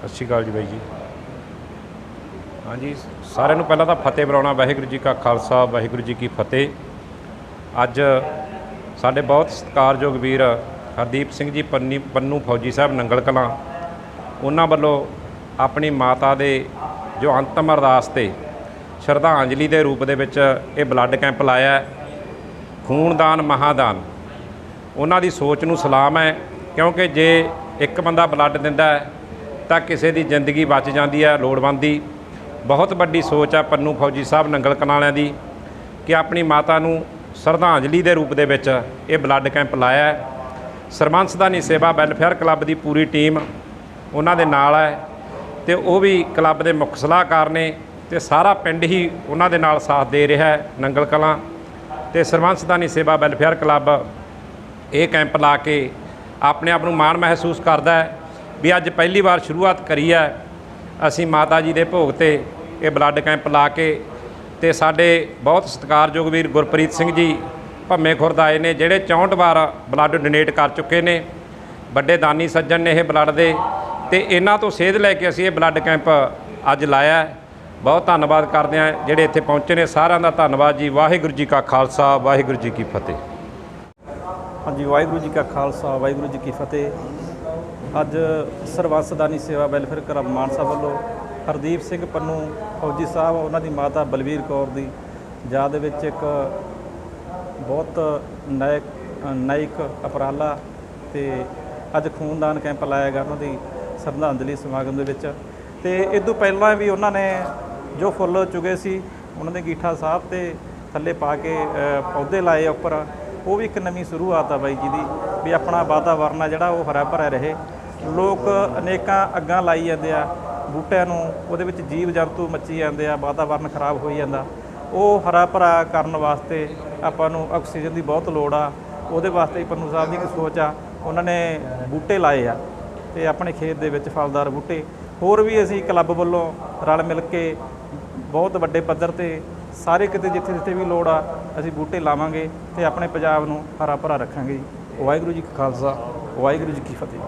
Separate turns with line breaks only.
ਸਤਿ ਸ਼੍ਰੀ ਅਕਾਲ ਜੀ ਬਾਈ ਜੀ। ਹਾਂਜੀ, ਸਾਰਿਆਂ ਨੂੰ ਪਹਿਲਾਂ ਤਾਂ ਫਤਿਹ ਬੁਲਾਉਣਾ, ਵਾਹਿਗੁਰੂ ਜੀ ਕਾ ਖਾਲਸਾ, ਵਾਹਿਗੁਰੂ ਜੀ ਕੀ ਫਤਿਹ। ਅੱਜ ਸਾਡੇ ਬਹੁਤ ਸਤਿਕਾਰਯੋਗ ਵੀਰ ਹਰਦੀਪ ਸਿੰਘ ਜੀ ਪੰਨੀ, ਪੰਨੂ ਫੌਜੀ ਸਾਹਿਬ ਨੰਗਲ ਕਲਾਂ, ਉਹਨਾਂ ਵੱਲੋਂ ਆਪਣੀ ਮਾਤਾ ਦੇ ਜੋ ਅੰਤਮ ਅਰਦਾਸ ਤੇ ਸ਼ਰਧਾਂਜਲੀ ਦੇ ਰੂਪ ਦੇ ਵਿੱਚ ਇਹ ਬਲੱਡ ਕੈਂਪ ਲਾਇਆ ਖੂਨਦਾਨ, ਮਹਾਦਾਨ। ਉਹਨਾਂ ਦੀ ਸੋਚ ਨੂੰ ਸਲਾਮ ਹੈ, ਕਿਉਂਕਿ ਜੇ ਇੱਕ ਬੰਦਾ ਬਲੱਡ ਦਿੰਦਾ ਹੈ ਤਾਂ ਕਿਸੇ ਦੀ ਜ਼ਿੰਦਗੀ ਬਚ ਜਾਂਦੀ ਹੈ ਲੋੜਵੰਦ ਦੀ। ਬਹੁਤ ਵੱਡੀ ਸੋਚ ਆ ਪੰਨੂ ਫੌਜੀ ਸਾਹਿਬ ਨੰਗਲ ਕਨਾਲਿਆਂ ਦੀ ਕਿ ਆਪਣੀ ਮਾਤਾ ਨੂੰ ਸ਼ਰਧਾਂਜਲੀ ਦੇ ਰੂਪ ਦੇ ਵਿੱਚ ਇਹ ਬਲੱਡ ਕੈਂਪ ਲਾਇਆ ਹੈ। ਸਰਬੰਸਦਾਨੀ ਸੇਵਾ, ਵੈਲਫੇਅਰ ਕਲੱਬ ਦੀ ਪੂਰੀ ਟੀਮ ਉਹਨਾਂ ਦੇ ਨਾਲ ਹੈ ਤੇ ਉਹ ਵੀ ਕਲੱਬ ਦੇ ਮੁੱਖ ਸਲਾਹਕਾਰ ਨੇ ਤੇ ਸਾਰਾ ਪਿੰਡ ਹੀ ਉਹਨਾਂ ਦੇ ਨਾਲ ਸਾਥ ਦੇ ਰਿਹਾ ਹੈ ਨੰਗਲ ਕਲਾਂ। ਤੇ ਸਰਬੰਸਦਾਨੀ ਸੇਵਾ, ਵੈਲਫੇਅਰ ਕਲੱਬ ਇਹ ਕੈਂਪ ਲਾ ਕੇ ਆਪਣੇ ਆਪ ਨੂੰ ਮਾਣ ਮਹਿਸੂਸ ਕਰਦਾ ਹੈ ਵੀ ਅੱਜ ਪਹਿਲੀ ਵਾਰ ਸ਼ੁਰੂਆਤ ਕਰੀ ਹੈ। ਅਸੀਂ ਮਾਤਾ ਜੀ ਦੇ ਭੋਗ ਤੇ ਇਹ ਬਲੱਡ ਕੈਂਪ ਲਾ ਕੇ ਤੇ ਸਾਡੇ ਬਹੁਤ ਸਤਿਕਾਰਯੋਗ ਵੀਰ ਗੁਰਪ੍ਰੀਤ ਸਿੰਘ ਜੀ ਭੰਮੇ ਖੁਰਦ ਆਏ ਨੇ, ਜਿਹੜੇ 64 ਵਾਰ ਬਲੱਡ ਡੋਨੇਟ ਕਰ ਚੁੱਕੇ ਨੇ। ਵੱਡੇ ਦਾਨੀ ਸੱਜਣ ਨੇ ਇਹ ਬਲੱਡ ਦੇ ਤੇ ਇਹਨਾਂ ਤੋਂ ਸੇਧ ਲੈ ਕੇ ਅਸੀਂ ਇਹ ਬਲੱਡ ਕੈਂਪ ਅੱਜ ਲਾਇਆ ਬਹੁਤ ਧੰਨਵਾਦ ਕਰਦੇ ਹਾਂ ਜਿਹੜੇ ਇੱਥੇ ਪਹੁੰਚੇ ਨੇ। ਸਾਰਿਆਂ ਦਾ ਧੰਨਵਾਦ ਜੀ। ਵਾਹਿਗੁਰੂ ਜੀ ਕਾ ਖਾਲਸਾ, ਵਾਹਿਗੁਰੂ ਜੀ ਕੀ ਫਤਿਹ।
ਹਾਂਜੀ, ਵਾਹਿਗੁਰੂ ਜੀ ਕਾ ਖਾਲਸਾ, ਵਾਹਿਗੁਰੂ ਜੀ ਕੀ ਫਤਿਹ। ਅੱਜ ਸਰਬੰਸਦਾਨੀ ਸੇਵਾ ਵੈਲਫੇਅਰ ਕਲੱਬ ਮਾਨਸਾ ਵੱਲੋਂ ਹਰਦੀਪ ਸਿੰਘ ਪੰਨੂ, ਫੌਜੀ ਸਾਹਿਬ, ਉਹਨਾਂ ਦੀ ਮਾਤਾ ਬਲਵੀਰ ਕੌਰ ਦੀ ਯਾਦ ਵਿੱਚ ਇੱਕ ਬਹੁਤ ਨਾਇਕ ਨਾਇਕ ਅਪਰਾਲਾ ਤੇ ਅੱਜ ਖੂਨਦਾਨ ਕੈਂਪ ਲਾਇਆ ਗਿਆ ਉਹਨਾਂ ਦੀ ਸ਼ਰਧਾਂਜਲੀ ਸਮਾਗਮ ਦੇ ਵਿੱਚ। ਤੇ ਇਸ ਤੋਂ ਪਹਿਲਾਂ ਵੀ ਉਹਨਾਂ ਨੇ ਜੋ ਫੁੱਲ ਚੁਗੇ ਸੀ, ਉਹਨਾਂ ਦੇ ਗੀਠਾ ਸਾਹਿਬ ਤੇ ਥੱਲੇ ਪਾ ਕੇ ਪੌਦੇ ਲਾਏ ਉੱਪਰ, ਉਹ ਵੀ ਇੱਕ ਨਵੀਂ ਸ਼ੁਰੂਆਤ ਆ ਬਾਈ ਜੀ ਦੀ ਵੀ ਆਪਣਾ ਵਾਤਾਵਰਨ ਆ ਜਿਹੜਾ ਉਹ ਹਰਾ ਭਰਾ ਰਹੇ। ਲੋਕ ਅਨੇਕਾਂ ਅੱਗਾਂ ਲਾਈ ਜਾਂਦੇ ਆ, ਬੂਟਿਆਂ ਨੂੰ, ਉਹਦੇ ਵਿੱਚ ਜੀਵ ਜੰਤੂ ਮੱਚੀ ਜਾਂਦੇ ਆ, ਵਾਤਾਵਰਨ ਖਰਾਬ ਹੋਈ ਜਾਂਦਾ। ਉਹ ਹਰਾ ਭਰਾ ਕਰਨ ਵਾਸਤੇ ਆਪਾਂ ਨੂੰ ਆਕਸੀਜਨ ਦੀ ਬਹੁਤ ਲੋੜ ਆ। ਉਹਦੇ ਵਾਸਤੇ ਹੀ ਪੰਨੂ ਸਾਹਿਬ ਦੀ ਇੱਕ ਸੋਚ ਆ, ਉਹਨਾਂ ਨੇ ਬੂਟੇ ਲਾਏ ਆ ਤੇ ਆਪਣੇ ਖੇਤ ਦੇ ਵਿੱਚ ਫਲਦਾਰ ਬੂਟੇ। ਹੋਰ ਵੀ ਅਸੀਂ ਕਲੱਬ ਵੱਲੋਂ ਰਲ ਮਿਲ ਕੇ ਬਹੁਤ ਵੱਡੇ ਪੱਧਰ ਤੇ ਸਾਰੇ ਕਿਤੇ ਜਿੱਥੇ ਜਿੱਥੇ ਵੀ ਲੋੜ ਆ, ਅਸੀਂ ਬੂਟੇ ਲਾਵਾਂਗੇ ਤੇ ਆਪਣੇ ਪੰਜਾਬ ਨੂੰ ਹਰਾ ਭਰਾ ਰੱਖਾਂਗੇ ਜੀ। ਵਾਹਿਗੁਰੂ ਜੀ ਕਾ ਖਾਲਸਾ, ਵਾਹਿਗੁਰੂ ਜੀ ਕੀ ਫਤਿਹ।